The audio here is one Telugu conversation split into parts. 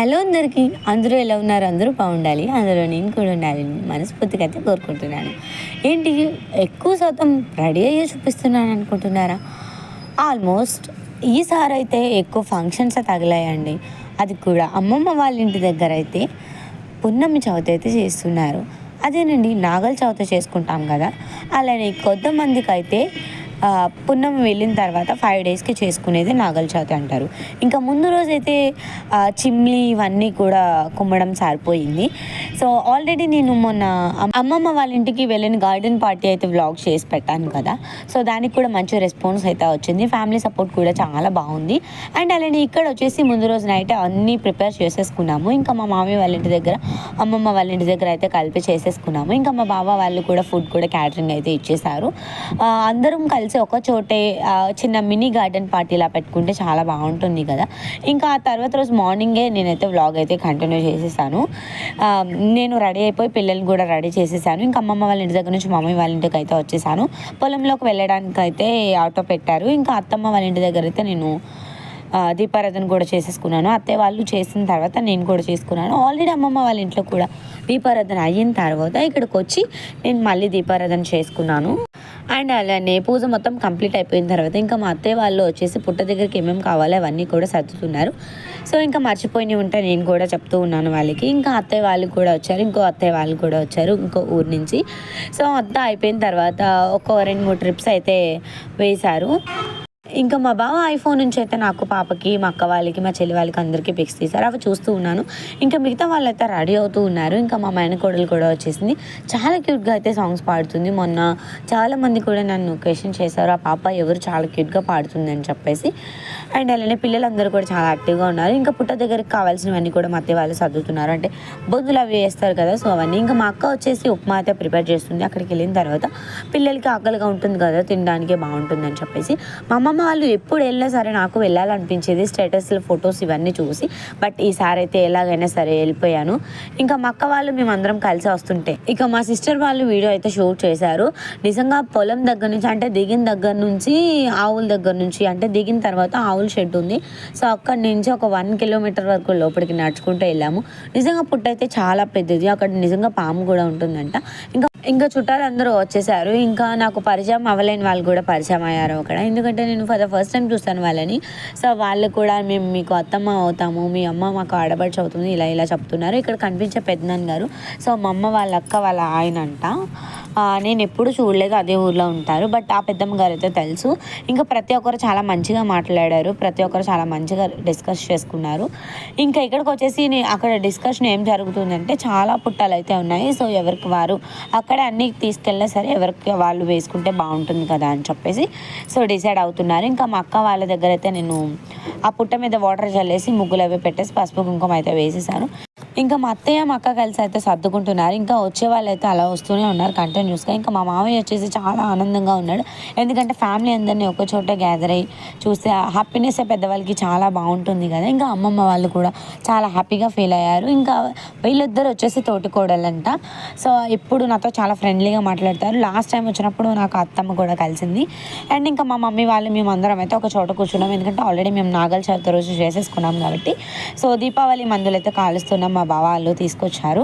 హలో అందరికీ. అందరూ ఎలా ఉన్నారు? అందరూ బాగుండాలి. అందులో నేను కూడా ఉండాలి మనస్ఫూర్తిగా అయితే కోరుకుంటున్నాను. ఏంటి? ఎక్కువ శాతం రెడీ అయ్యే చూపిస్తున్నాను అనుకుంటున్నారా? ఆల్మోస్ట్ ఈసారి అయితే ఎక్కువ ఫంక్షన్స్ తగిలాయండి. అది కూడా అమ్మమ్మ వాళ్ళ ఇంటి దగ్గర అయితే పున్నమి చవితి అయితే చేస్తున్నారు. అదేనండి నాగల చవితి చేసుకుంటాం కదా? అలానే కొంతమందికి అయితే పున్నం పున్నమి వెళ్ళిన తర్వాత ఫైవ్ డేస్కి చేసుకునేది నాగల చవితి అంటారు. ఇంకా ముందు రోజైతే ఆ, చిమ్లీ ఇవన్నీ కూడా కుమ్మడం సరిపోయింది. సో ఆల్రెడీ నేను మొన్న అమ్మమ్మ వాళ్ళ ఇంటికి వెళ్ళిన గార్డెన్ పార్టీ అయితే వ్లాగ్ చేసి పెట్టాను కదా. సో దానికి కూడా మంచి రెస్పాన్స్ అయితే వచ్చింది. ఫ్యామిలీ సపోర్ట్ కూడా చాలా బాగుంది. అండ్ అలానే ఇక్కడ వచ్చేసి ముందు రోజు నైట్ అన్నీ ప్రిపేర్ చేసేసుకున్నాము. ఇంకా మా మామయ్య వాళ్ళ ఇంటి దగ్గర అమ్మమ్మ వాళ్ళ ఇంటి దగ్గర అయితే కలిపి చేసేసుకున్నాము. ఇంకా మా బావ వాళ్ళు కూడా ఫుడ్ కూడా క్యాటరింగ్ అయితే ఇచ్చేసారు అందరం కలిసి ఒక చోటే చిన్న మినీ గార్డెన్ పార్టీ ఇలా పెట్టుకుంటే చాలా బాగుంటుంది కదా. ఇంకా ఆ తర్వాత రోజు మార్నింగే నేనైతే వ్లాగ్ అయితే కంటిన్యూ చేసేసాను. నేను రెడీ అయిపోయి పిల్లల్ని కూడా రెడీ చేసేసాను. ఇంకా అమ్మమ్మ వాళ్ళ ఇంటి దగ్గర నుంచి మమ్మీ వాళ్ళ ఇంటికి అయితే వచ్చేసాను. పొలంలోకి వెళ్ళడానికి అయితే ఆటో పెట్టారు. ఇంకా అత్తమ్మ వాళ్ళ ఇంటి దగ్గర అయితే నేను దీపారాధన కూడా చేసేసుకున్నాను. అత్తయ్య వాళ్ళు చేసిన తర్వాత నేను కూడా చేసుకున్నాను. ఆల్రెడీ అమ్మమ్మ వాళ్ళ ఇంట్లో కూడా దీపారాధన అయిన తర్వాత ఇక్కడికి వచ్చి నేను మళ్ళీ దీపారాధన చేసుకున్నాను. అండ్ అలానే పూజ మొత్తం కంప్లీట్ అయిపోయిన తర్వాత ఇంకా మా అత్తయ్య వాళ్ళు వచ్చేసి పుట్ట దగ్గరికి ఏమేమి కావాలో అవన్నీ కూడా సర్దుతున్నారు. సో ఇంకా మర్చిపోయినవి ఉంటే నేను కూడా చెప్తూ ఉన్నాను వాళ్ళకి. ఇంకా అత్తయ్య వాళ్ళు కూడా వచ్చారు ఇంకో అత్తయ్య వాళ్ళు కూడా వచ్చారు ఇంకో ఊరు నుంచి. సో అంతా అయిపోయిన తర్వాత ఒక రెండు మూడు ట్రిప్స్ అయితే వేశారు. ఇంకా మా బావ ఐఫోన్ నుంచి అయితే నాకు పాపకి మా అక్క వాళ్ళకి మా చెల్లి వాళ్ళకి అందరికీ పిక్స్ తీశారు. అవి చూస్తూ ఉన్నాను. ఇంకా మిగతా వాళ్ళైతే రెడీ అవుతూ ఉన్నారు. ఇంకా మా మేనకోడలు కూడా వచ్చేసింది. చాలా క్యూట్గా అయితే సాంగ్స్ పాడుతుంది. మొన్న చాలామంది కూడా నన్ను క్వశ్చన్ చేశారు. ఆ పాప ఎవరు చాలా క్యూట్గా పాడుతుంది అని చెప్పేసి. అండ్ అలానే పిల్లలందరూ కూడా చాలా యాక్టివ్గా ఉన్నారు. ఇంకా పుట్ట దగ్గరికి కావాల్సినవన్నీ కూడా మా అత్తయ్య వాళ్ళు సర్దుతున్నారు. అంటే బొద్దులు అవి వేస్తారు కదా సో అవన్నీ. ఇంకా మా అక్క వచ్చేసి ఉప్మా అయితే ప్రిపేర్ చేస్తుంది. అక్కడికి వెళ్ళిన తర్వాత పిల్లలకి ఆకలిగా ఉంటుంది కదా తినడానికి బాగుంటుంది అని చెప్పేసి. మా అమ్మమ్మ వాళ్ళు ఎప్పుడు వెళ్ళినా సరే నాకు వెళ్ళాలనిపించేది స్టేటస్లో ఫొటోస్ ఇవన్నీ చూసి బట్ ఈసారి అయితే ఎలాగైనా సరే వెళ్ళిపోయాను. ఇంకా మా అక్క వాళ్ళు మేమందరం కలిసి వస్తుంటే ఇక మా సిస్టర్ వాళ్ళు వీడియో అయితే షూట్ చేశారు. నిజంగా పొలం దగ్గర నుంచి అంటే దిగిన దగ్గర నుంచి ఆవుల దగ్గర నుంచి అంటే దిగిన తర్వాత ఆవుల షెడ్ ఉంది. సో అక్కడి నుంచి ఒక వన్ కిలోమీటర్ వరకు లోపలికి నడుచుకుంటూ వెళ్ళాము. నిజంగా పుట్ట అయితే చాలా పెద్దది అక్కడ నిజంగా పాము కూడా ఉంటుందంట. ఇంకా ఇంకా చుట్టాలు అందరూ వచ్చేసారు. ఇంకా నాకు పరిచయం అవ్వలేని వాళ్ళు కూడా పరిచయం అయ్యారు అక్కడ. ఎందుకంటే నేను ఫర్ ద ఫస్ట్ టైం చూస్తాను వాళ్ళని. సో వాళ్ళు కూడా మేము మీకు అత్తమ్మ అవుతాము మీ అమ్మ మాకు ఆడబడిచి అవుతుంది ఇలా ఇలా చెప్తున్నారు. ఇక్కడ కనిపించే పెద్దనాన్న గారు. సో మా అమ్మ వాళ్ళ అక్క వాళ్ళ ఆయన అంట నేను ఎప్పుడు చూడలేదు అదే ఊర్లో ఉంటారు. బట్ ఆ పెద్దమ్మ గారు అయితే తెలుసు. ఇంకా ప్రతి ఒక్కరు చాలా మంచిగా మాట్లాడారు. ప్రతి ఒక్కరు చాలా మంచిగా డిస్కస్ చేసుకున్నారు. ఇంకా ఇక్కడికి వచ్చేసి అక్కడ డిస్కషన్ ఏం జరుగుతుందంటే చాలా పుట్టాలు అయితే ఉన్నాయి. సో ఎవరికి వారు అక్కడ అన్ని తీసుకెళ్ళినా సరే ఎవరికి వాళ్ళు వేసుకుంటే బాగుంటుంది కదా అని చెప్పేసి సో డిసైడ్ అవుతున్నారు. ఇంకా మా అక్క వాళ్ళ దగ్గర అయితే నేను ఆ పుట్ట మీద వాటర్ చల్లేసి ముగ్గులు అవి పెట్టేసి పసుపు కుంకుమ అయితే వేసేసాను. ఇంకా మా అత్తయ్య మా అక్క కలిసి అయితే సర్దుకుంటున్నారు. ఇంకా వచ్చే వాళ్ళు అయితే అలా వస్తూనే ఉన్నారు కంటిన్యూస్గా ఇంకా మా మామయ్య వచ్చేసి చాలా ఆనందంగా ఉన్నాడు. ఎందుకంటే ఫ్యామిలీ అందరినీ ఒక చోట గ్యాదర్ అయ్యి చూస్తే హ్యాపీనెస్ పెద్దవాళ్ళకి చాలా బాగుంటుంది కదా. ఇంకా అమ్మమ్మ వాళ్ళు కూడా చాలా హ్యాపీగా ఫీల్ అయ్యారు. ఇంకా వీళ్ళిద్దరు వచ్చేసి తోటికోడలంట. సో ఎప్పుడు నాతో చాలా ఫ్రెండ్లీగా మాట్లాడతారు. లాస్ట్ టైం వచ్చినప్పుడు నాకు అత్తమ్మ కూడా కలిసింది. అండ్ ఇంకా మా మమ్మీ వాళ్ళు మేము అందరం అయితే ఒక చోట కూర్చున్నాం. ఎందుకంటే ఆల్రెడీ మేము నాగల చవితి రోజు చేసేసుకున్నాం కాబట్టి. సో దీపావళి మందులు అయితే కాలుస్తున్నాం. మా బావ వాళ్ళు తీసుకొచ్చారు.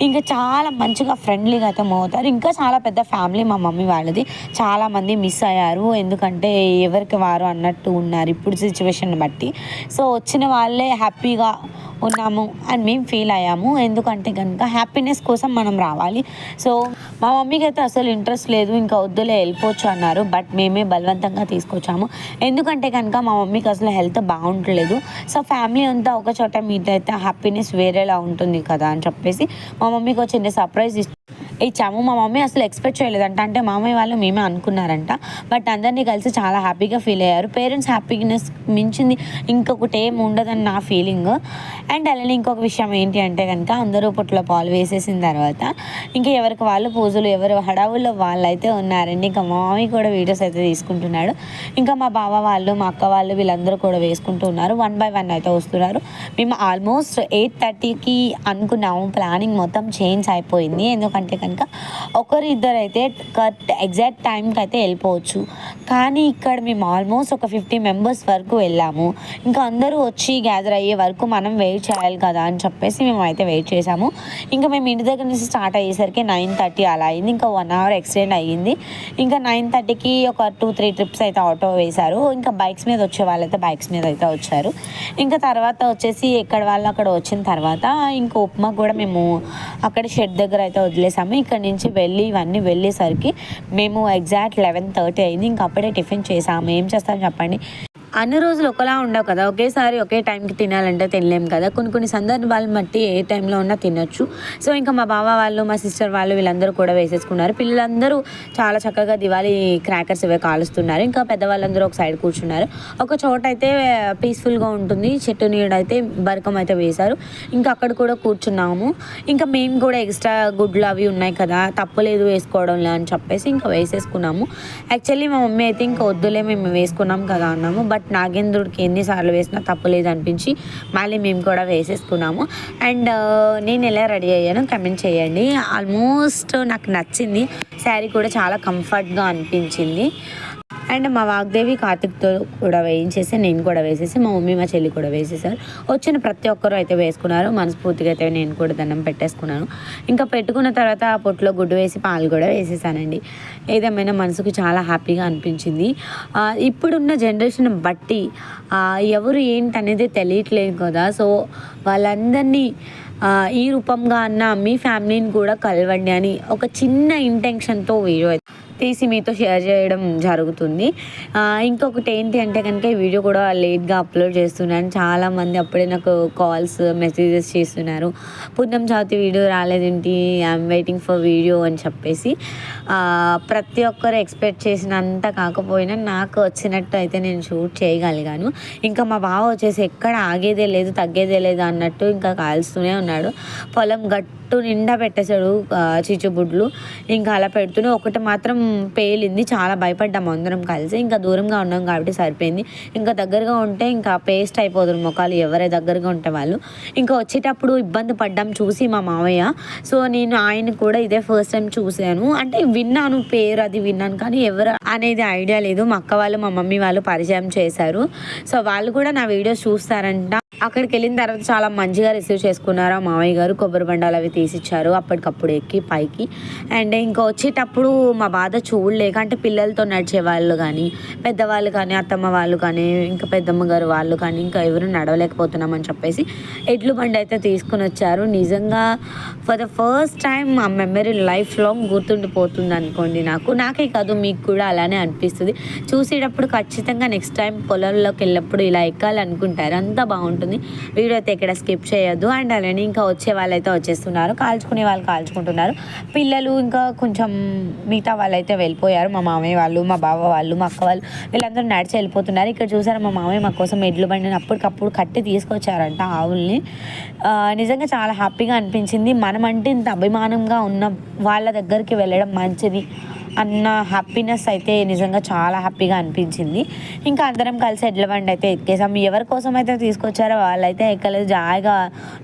ఇంకా చాలా మంచిగా ఫ్రెండ్లీగా అయితే మోతారు ఇంకా చాలా పెద్ద ఫ్యామిలీ మా మమ్మీ వాళ్ళది. చాలామంది మిస్ అయ్యారు. ఎందుకంటే ఎవరికి వారు అన్నట్టు ఉన్నారు ఇప్పుడు సిచ్యువేషన్ బట్టి. సో వచ్చిన వాళ్ళే హ్యాపీగా ఉన్నాము అని మేము ఫీల్ అయ్యాము. ఎందుకంటే కనుక హ్యాపీనెస్ కోసం మనం రావాలి. సో మా మమ్మీకి అయితే అసలు ఇంట్రెస్ట్ లేదు ఇంకా వద్దులే వెళ్ళిపోవచ్చు అన్నారు. బట్ మేమే బలవంతంగా తీసుకొచ్చాము. ఎందుకంటే కనుక మా మమ్మీకి అసలు హెల్త్ బాగుంటలేదు సో ఫ్యామిలీ అంతా ఒక చోట మీట్ అయితే హ్యాపీనెస్ వేరేలా ఉంటుంది కదా అని చెప్పేసి మా మమ్మీకి ఒక చిన్న సర్ప్రైజ్ ఇచ్చాము మా మమ్మీ అసలు ఎక్స్పెక్ట్ చేయలేదంట. అంటే మామయ్య వాళ్ళు మేమే అనుకున్నారంట. బట్ అందరినీ కలిసి చాలా హ్యాపీగా ఫీల్ అయ్యారు. పేరెంట్స్ హ్యాపీనెస్ మించింది ఇంకొకటి ఏం ఉండదని నా ఫీలింగ్. అండ్ అలానే ఇంకొక విషయం ఏంటి అంటే కనుక అందరూ పుట్లో పాలు వేసేసిన తర్వాత ఇంకా ఎవరికి వాళ్ళు పూజలు ఎవరు హడావుల్లో వాళ్ళు అయితే ఉన్నారండి. ఇంకా మా మామయ్య కూడా వీడియోస్ అయితే తీసుకుంటున్నాడు. ఇంకా మా బావ వాళ్ళు మా అక్క వాళ్ళు వీళ్ళందరూ కూడా వేసుకుంటూ ఉన్నారు. వన్ బై వన్ అయితే వస్తున్నారు. మేము ఆల్మోస్ట్ ఎయిట్ థర్టీకి అనుకున్నాము. ప్లానింగ్ మొత్తం చేంజ్ అయిపోయింది. ఎందుకంటే అంటే కనుక ఒకరు ఇద్దరు అయితే కరెక్ట్ ఎగ్జాక్ట్ టైంకి అయితే వెళ్ళిపోవచ్చు. కానీ ఇక్కడ మేము ఆల్మోస్ట్ ఒక ఫిఫ్టీ మెంబర్స్ వరకు వెళ్ళాము. ఇంకా అందరూ వచ్చి గ్యాదర్ అయ్యే వరకు మనం వెయిట్ చేయాలి కదా అని చెప్పేసి మేము అయితే వెయిట్ చేసాము ఇంకా మేము ఇంటి దగ్గర నుంచి స్టార్ట్ అయ్యేసరికి నైన్ థర్టీ అలా అయింది. ఇంకా వన్ అవర్ ఎక్స్టెండ్ అయ్యింది. ఇంకా నైన్ థర్టీకి ఒక టూ త్రీ ట్రిప్స్ అయితే ఆటో వేశారు. ఇంకా బైక్స్ మీద వచ్చే వాళ్ళైతే బైక్స్ మీద అయితే వచ్చారు. ఇంకా తర్వాత వచ్చేసి ఎక్కడ వాళ్ళు అక్కడ వచ్చిన తర్వాత ఇంకా ఉప్మా కూడా మేము అక్కడ షెడ్ దగ్గర అయితే వెళ్ళేసాము. ఇక్కడ నుంచి వెళ్ళి ఇవన్నీ వెళ్ళేసరికి మేము ఎగ్జాక్ట్ లెవెన్ థర్టీ అయింది. ఇంకా అప్పుడే టిఫిన్ చేసాము. ఏం చేస్తాం చెప్పండి. అన్ని రోజులు ఒకలా ఉండవు కదా. ఒకేసారి ఒకే టైంకి తినాలంటే తినలేం కదా. కొన్ని కొన్ని సందర్భాలను బట్టి ఏ టైంలో ఉన్నా తినొచ్చు. సో ఇంకా మా బావ వాళ్ళు మా సిస్టర్ వాళ్ళు వీళ్ళందరూ కూడా వేసేసుకున్నారు. పిల్లలందరూ చాలా చక్కగా దివాళీ క్రాకర్స్ ఇవే కాలుస్తున్నారు. ఇంకా పెద్దవాళ్ళందరూ ఒక సైడ్ కూర్చున్నారు. ఒక చోట అయితే పీస్ఫుల్గా ఉంటుంది. చెట్టు నీడ అయితే బరకం అయితే వేశారు. ఇంకా అక్కడ కూడా కూర్చున్నాము. ఇంకా మేము కూడా ఎక్స్ట్రా గుడ్లు అవి ఉన్నాయి కదా. తప్పలేదు వేసుకోవడంలో అని చెప్పేసి ఇంకా వేసేసుకున్నాము. యాక్చువల్లీ మా మమ్మీ అయితే ఇంకా వద్దులే మేము వేసుకున్నాం కదా అన్నాము. బట్ నాగేంద్రుడికి ఎన్నిసార్లు వేసినా తప్పలేదు అనిపించి మళ్ళీ మేము కూడా వేసేసుకున్నాము. అండ్ నేను ఎలా రెడీ అయ్యాను కమెంట్ చేయండి. ఆల్మోస్ట్ నాకు నచ్చింది. శారీ కూడా చాలా కంఫర్ట్గా అనిపించింది. అండ్ మా వాగ్దేవి కార్తిక్తో కూడా వేయించేసి నేను కూడా వేసేసి మా మమ్మీ మా చెల్లి కూడా వేసేసారు. వచ్చిన ప్రతి ఒక్కరు అయితే వేసుకున్నారు. మనస్ఫూర్తిగా అయితే నేను కూడా దండం పెట్టేసుకున్నాను. ఇంకా పెట్టుకున్న తర్వాత ఆ పొట్టులో గుడ్డు వేసి పాలు కూడా వేసేసానండి. ఏదేమైనా మనసుకు చాలా హ్యాపీగా అనిపించింది. ఇప్పుడున్న జనరేషన్ బట్టి ఎవరు ఏంటి అనేది తెలియట్లేదు కదా. సో వాళ్ళందరినీ ఈ రూపంగా అన్న మీ ఫ్యామిలీని కూడా కలవండి అని ఒక చిన్న ఇంటెన్షన్తో వీడియో అయితే తీసి మీతో షేర్ చేయడం జరుగుతుంది. ఇంకొకటి ఏంటి అంటే కనుక ఈ వీడియో కూడా లేట్గా అప్లోడ్ చేస్తున్నాను చాలామంది అప్పుడే నాకు కాల్స్ మెసేజెస్ చేస్తున్నారు. పుణ్యం చవితి వీడియో రాలేదేంటి? ఐఎమ్ వెయిటింగ్ ఫర్ వీడియో అని చెప్పేసి. ప్రతి ఒక్కరు ఎక్స్పెక్ట్ చేసినంత కాకపోయినా నాకు వచ్చినట్టు అయితే నేను షూట్ చేయగలిగాను. ఇంకా మా బావ వచ్చేసి ఎక్కడ ఆగేదే లేదు తగ్గేదే లేదు అన్నట్టు ఇంకా కాల్స్తూనే ఉన్నాడు. పొలం గట్టు నిండా పెట్టేశాడు చిచ్చుబుడ్లు ఇంకా అలా పెడుతూనే ఒకటి మాత్రం పేలింది. చాలా భయపడ్డాము అందరం కలిసి. ఇంకా దూరంగా ఉన్నాం కాబట్టి సరిపోయింది. ఇంకా దగ్గరగా ఉంటే ఇంకా పేస్ట్ అయిపోదురు ముఖాలు. ఎవరే దగ్గరగా ఉంటే వాళ్ళు. ఇంకా వచ్చేటప్పుడు ఇబ్బంది పడ్డాం చూసి మా మామయ్య సో నేను ఆయన కూడా ఇదే ఫస్ట్ టైం చూశాను. అంటే విన్నాను పేరు అది విన్నాను. కానీ ఎవరు అనేది ఐడియా లేదు. మా అక్క వాళ్ళు మా మమ్మీ వాళ్ళు పరిచయం చేశారు. సో వాళ్ళు కూడా నా వీడియోస్ చూస్తారంట. అక్కడికి వెళ్ళిన తర్వాత చాలా మంచిగా రిసీవ్ చేసుకున్నారు. ఆ మామయ్య గారు కొబ్బరి బండాలు అవి తీసిచ్చారు. అప్పటికప్పుడు ఎక్కి పైకి. అండ్ ఇంకా వచ్చేటప్పుడు మా బాధ చూడలేక అంటే పిల్లలతో నడిచే వాళ్ళు కానీ పెద్దవాళ్ళు కానీ అత్తమ్మ వాళ్ళు కానీ ఇంకా పెద్దమ్మ గారు వాళ్ళు కానీ ఇంకా ఎవరు నడవలేకపోతున్నామని చెప్పేసి ఎడ్లు బండి అయితే తీసుకుని వచ్చారు. నిజంగా ఫర్ ద ఫస్ట్ టైం ఆ మెమరీ లైఫ్ లాంగ్ గుర్తుండిపోతుంది అనుకోండి నాకు. నాకే కాదు మీకు కూడా అలానే అనిపిస్తుంది. చూసేటప్పుడు ఖచ్చితంగా నెక్స్ట్ టైం పొలంలోకి వెళ్ళినప్పుడు ఇలా ఎక్కాలనుకుంటారు. అంత బాగుంటుంది. వీడియో అయితే ఇక్కడ స్కిప్ చేయొద్దు. అండ్ అలానే ఇంకా వచ్చే వాళ్ళైతే వచ్చేస్తున్నారు. కాల్చుకునే వాళ్ళు కాల్చుకుంటున్నారు. పిల్లలు ఇంకా కొంచెం మిగతా వాళ్ళైతే వెళ్ళిపోయారు. మా మామయ్య వాళ్ళు మా బావ వాళ్ళు మా అక్క వాళ్ళు వీళ్ళందరూ నడిచి వెళ్ళిపోతున్నారు. ఇక్కడ చూసారు మా మామయ్య మా కోసం ఎడ్లు బండిని అప్పటికప్పుడు కట్టి తీసుకొచ్చారంట ఆవుల్ని. నిజంగా చాలా హ్యాపీగా అనిపించింది. మనం అంటే ఇంత అభిమానంగా ఉన్న వాళ్ళ దగ్గరికి వెళ్ళడం మంచిది. అన్న హ్యాపీనెస్ అయితే నిజంగా చాలా హ్యాపీగా అనిపించింది. ఇంకా అందరం కలిసి ఎడ్ల బండి అయితే ఎక్కేసాం. ఎవరి కోసం అయితే తీసుకొచ్చారో వాళ్ళైతే ఎక్కలేదు. జాయిగా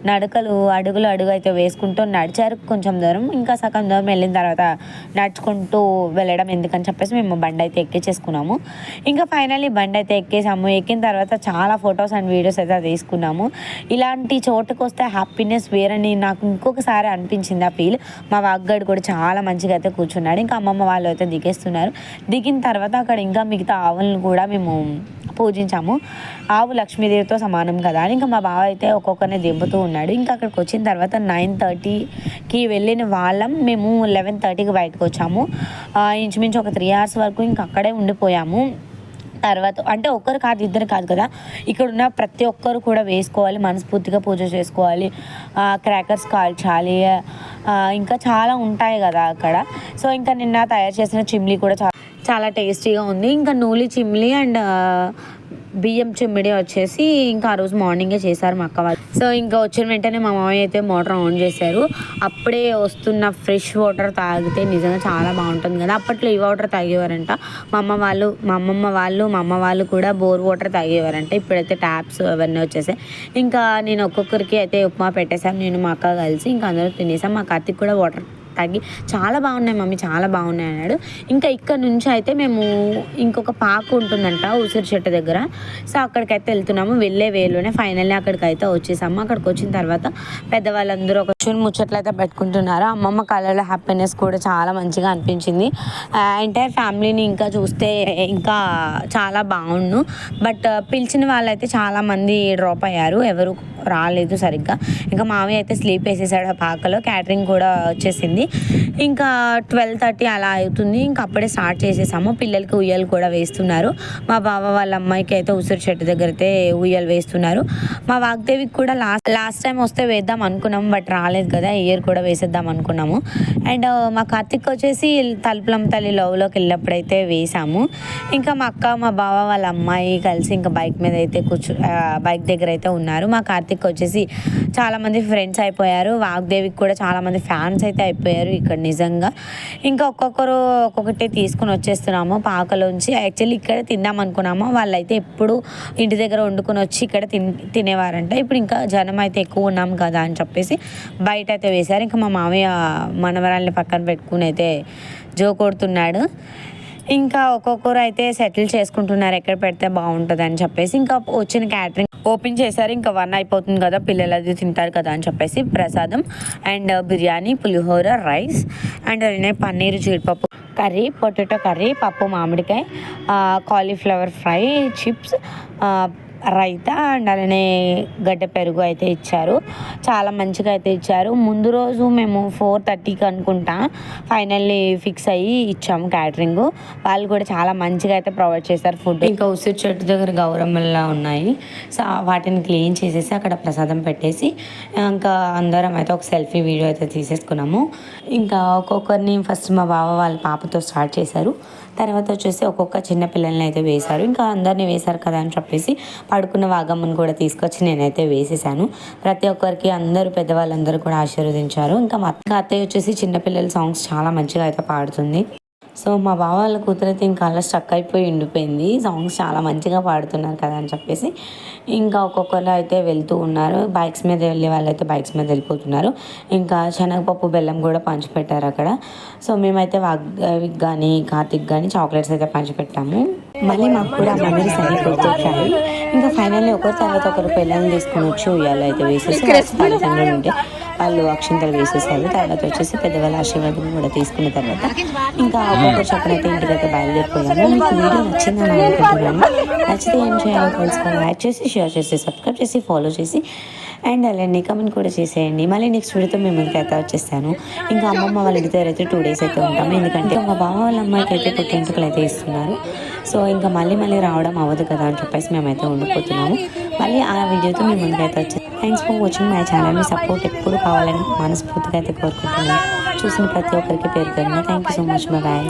నడకలు అడుగులు అడుగు అయితే వేసుకుంటూ నడిచారు కొంచెం దూరం. ఇంకా సగం దూరం వెళ్ళిన తర్వాత నడుచుకుంటూ వెళ్ళడం ఎందుకని చెప్పేసి మేము బండి అయితే ఎక్కించేసుకున్నాము ఇంకా ఫైనల్లీ బండి అయితే ఎక్కేసాము. ఎక్కిన తర్వాత చాలా ఫొటోస్ అండ్ వీడియోస్ అయితే తీసుకున్నాము. ఇలాంటి చోటుకు వస్తే హ్యాపీనెస్ వేరని నాకు ఇంకొకసారి అనిపించింది ఆ ఫీల్ మా వాగ్గడు కూడా చాలా మంచిగా అయితే కూర్చున్నాడు. ఇంకా అమ్మమ్మ వాళ్ళు అయితే దిగేస్తున్నారు. దిగిన తర్వాత అక్కడ ఇంకా మిగతా ఆవులను కూడా మేము పూజించాము. ఆవు లక్ష్మీదేవితో సమానం కదా అని ఇంకా మా బావ అయితే ఒక్కొక్కరిని దింపుతూ ఉన్నాడు. ఇంకా అక్కడికి వచ్చిన తర్వాత నైన్ థర్టీకి వెళ్ళిన వాళ్ళం. మేము లెవెన్ థర్టీకి బయటకు వచ్చాము. ఇంచుమించు ఒక త్రీ అవర్స్ వరకు ఇంకా అక్కడే ఉండిపోయాము. తర్వాత అంటే ఒక్కరు కాదు ఇద్దరు కాదు కదా. ఇక్కడ ఉన్న ప్రతి ఒక్కరు కూడా వేసుకోవాలి మనస్ఫూర్తిగా పూజ చేసుకోవాలి. క్రాకర్స్ కాల్చాలి ఇంకా చాలా ఉంటాయి కదా అక్కడ. సో ఇంకా నిన్న తయారు చేసిన చిమ్లీ కూడా చాలా చాలా టేస్టీగా ఉంది. ఇంకా నూలి చిమ్లీ అండ్ బియ్యం చిమ్మిడి వచ్చేసి ఇంకా ఆ రోజు మార్నింగే చేశారు మా అక్క వాళ్ళు. సో ఇంకా వచ్చిన వెంటనే మా మామయ్య అయితే మోటార్ ఆన్ చేశారు. అప్పుడే వస్తున్న ఫ్రెష్ వాటర్ తాగితే నిజంగా చాలా బాగుంటుంది కదా. అప్పట్లో ఈ వాటర్ తాగేవారంట. మా అమ్మ వాళ్ళు మా అమ్మమ్మ వాళ్ళు మా అమ్మ వాళ్ళు కూడా బోర్ వాటర్ తాగేవారంట. ఇప్పుడైతే ట్యాప్స్ అవన్నీ వచ్చేసాయి. ఇంకా నేను ఒక్కొక్కరికి అయితే ఉప్మా పెట్టేశాను. నేను మా అక్క కలిసి ఇంకా అందరూ తినేసాం. మా కార్తిక్ కూడా వాటర్ తగ్గి చాలా బాగున్నాయి మమ్మీ చాలా బాగున్నాయి అన్నాడు. ఇంకా ఇక్కడ నుంచి అయితే మేము ఇంకొక పార్క్ ఉంటుందంట ఉసిరి చెట్టు దగ్గర. సో అక్కడికైతే వెళ్తున్నాము. వెళ్ళే వేలోనే ఫైనల్లీ అక్కడికి అయితే వచ్చేసాము. అక్కడికి వచ్చిన తర్వాత పెద్దవాళ్ళందరూ ఒక కూర్చొని ముచ్చట్లు అయితే పెట్టుకుంటున్నారు. అమ్మమ్మ కళ్ళలో హ్యాపీనెస్ కూడా చాలా మంచిగా అనిపించింది. ఎంటైర్ ఫ్యామిలీని ఇంకా చూస్తే ఇంకా చాలా బాగుండు. బట్ పిలిచిన వాళ్ళైతే చాలా మంది డ్రాప్ అయ్యారు. ఎవరు రాలేదు సరిగ్గా. ఇంకా మావి అయితే స్లీప్ వేసేసాడు ఆ పాకలో. క్యాటరింగ్ కూడా వచ్చేసింది. ఇంకా ట్వెల్వ్ థర్టీ అలా అవుతుంది. ఇంకా అప్పుడే స్టార్ట్ చేసేసాము. పిల్లలకి ఉయ్యాలు కూడా వేస్తున్నారు. మా బావ వాళ్ళ అమ్మాయికి అయితే ఉసిరి చెట్టు దగ్గర అయితే ఉయ్యాలు వేస్తున్నారు. మా వాగ్దేవికి కూడా లాస్ట్ లాస్ట్ టైం వస్తే వేద్దాం అనుకున్నాం బట్ రాలేదు. కదా ఇయర్ కూడా వేసేద్దాం అనుకున్నాము. అండ్ మా కార్తిక్ వచ్చేసి తలుపులం తల్లి లవ్లోకి వెళ్ళినప్పుడైతే వేసాము. ఇంకా మా అక్క మా బావ వాళ్ళ అమ్మాయి కలిసి ఇంకా బైక్ మీద అయితే కూర్చో బైక్ దగ్గర అయితే ఉన్నారు. మా కార్తిక్ వచ్చేసి చాలామంది ఫ్రెండ్స్ అయిపోయారు. వాగ్దేవికి కూడా చాలామంది ఫ్యాన్స్ అయితే అయిపోయారు ఇక్కడ నిజంగా. ఇంకా ఒక్కొక్కరు ఒక్కొక్కటి తీసుకుని వచ్చేస్తున్నాము పాకలోంచి. యాక్చువల్లీ ఇక్కడ తిందాం అనుకున్నాము. వాళ్ళైతే ఎప్పుడు ఇంటి దగ్గర వండుకొని వచ్చి ఇక్కడ తిన్ తినేవారంట. ఇప్పుడు ఇంకా జనం అయితే ఎక్కువ ఉన్నాం కదా అని చెప్పేసి బయట అయితే వేశారు. ఇంకా మా మామయ్య మనవరాల్ని పక్కన పెట్టుకుని అయితే జో కొడుతున్నాడు. ఇంకా ఒక్కొక్కరు అయితే సెటిల్ చేసుకుంటున్నారు. ఎక్కడ పెడితే బాగుంటుంది అని చెప్పేసి ఇంకా వచ్చిన క్యాటరింగ్ ఓపెన్ చేశారు. ఇంకా వన్ అయిపోతుంది కదా పిల్లలు అది తింటారు కదా అని చెప్పేసి ప్రసాదం అండ్ బిర్యానీ పులిహోర రైస్ అండ్ అలానే పన్నీర్ జీడిపప్పు కర్రీ పొటాటో కర్రీ పప్పు మామిడికాయ cauliflower fry chips raita and అలానే గడ్డ పెరుగు అయితే ఇచ్చారు. చాలా మంచిగా అయితే ఇచ్చారు. ముందు రోజు మేము ఫోర్ థర్టీకి అనుకుంటా ఫైనల్లీ ఫిక్స్ అయ్యి ఇచ్చాము క్యాటరింగ్. వాళ్ళు కూడా చాలా మంచిగా అయితే ప్రొవైడ్ చేశారు ఫుడ్. ఇంకా ఉసిరి చెట్టు దగ్గర గౌరమ్మల్లా ఉన్నాయి. సో వాటిని క్లీన్ చేసేసి అక్కడ ప్రసాదం పెట్టేసి ఇంకా అందరం అయితే ఒక సెల్ఫీ వీడియో అయితే తీసేసుకున్నాము. ఇంకా ఒక్కొక్కరిని ఫస్ట్ మా బావ వాళ్ళ పాపతో స్టార్ట్ చేశారు. తర్వాత వచ్చేసి ఒక్కొక్క చిన్న పిల్లల్ని అయితే వేశారు. ఇంకా అందరినీ వేశారు కదా అని చెప్పేసి పడుకున్న వాగమ్మని కూడా తీసుకొచ్చి నేనైతే వేసేసాను. ప్రతి ఒక్కరికి అందరూ పెద్దవాళ్ళందరూ కూడా ఆశీర్వదించారు. ఇంకా మా అక్క అత్తయ్య వచ్చేసి చిన్నపిల్లల సాంగ్స్ చాలా మంచిగా అయితే పాడుతుంది. సో మా బావ వాళ్ళ కూతురైతే ఇంకా అలా స్టక్ అయిపోయి ఉండిపోయింది. సాంగ్స్ చాలా మంచిగా పాడుతున్నారు కదా అని చెప్పేసి. ఇంకా ఒక్కొక్కరు అయితే వెళ్తూ ఉన్నారు. బైక్స్ మీద వెళ్ళే వాళ్ళు అయితే బైక్స్ మీద వెళ్ళిపోతున్నారు. ఇంకా శనగపప్పు బెల్లం కూడా పంచిపెట్టారు అక్కడ. సో మేమైతే వాగ్దేవికి కానీ కార్తిక్ కానీ చాక్లెట్స్ అయితే పంచిపెట్టాము మళ్ళీ మాకు కూడా మెమరీస్ అన్ని గుర్తొచ్చాయి. ఇంకా ఫైనల్లీ ఒకరి తర్వాత ఒకరు పిల్లల్ని తీసుకొని వచ్చి ఉయ్యాలు అయితే వేసేసి తల్లిదండ్రులు ఉంటే వాళ్ళు అక్షంతలు వేసేసారు. తర్వాత వచ్చేసి పెద్దవాళ్ళ ఆశీర్వాదం కూడా తీసుకున్న తర్వాత ఇంకా ఒక్కొక్కరు చెప్పిన అయితే ఇంటికి అయితే బయలుదేరిపోయాము. మీకు వీడియో నచ్చిందని అనుకుంటున్నాను. నచ్చితే ఏం చేయాలో తెలుసుకొని లైక్ చేసి షేర్ చేసి సబ్స్క్రైబ్ చేసి ఫాలో చేసి అండ్ అలానే కమెంట్ కూడా చేసేయండి. మళ్ళీ నెక్స్ట్ వీడియోతో మేము అయితే వచ్చేస్తాను. ఇంకా అమ్మమ్మ వాళ్ళ ఇంటి దగ్గర అయితే టూ డేస్ అయితే ఉంటాము. ఎందుకంటే మా బావ వాళ్ళ అమ్మాయికి అయితే పుట్టించుకలు అయితే ఇస్తున్నారు. సో ఇంకా మళ్ళీ మళ్ళీ రావడం అవ్వదు కదా అని చెప్పేసి మేమైతే ఉండిపోతున్నాము మళ్ళీ ఆ వీడియోతో మేము ముందుకైతే అయితే thanks for watching my channel me support ఎప్పుడు కావాలని మనస్ఫూర్తిగా అయితే కోరుకుంటున్నాను. చూసిన ప్రతి ఒక్కరికి పేరు పెరిగిన thank you so much bye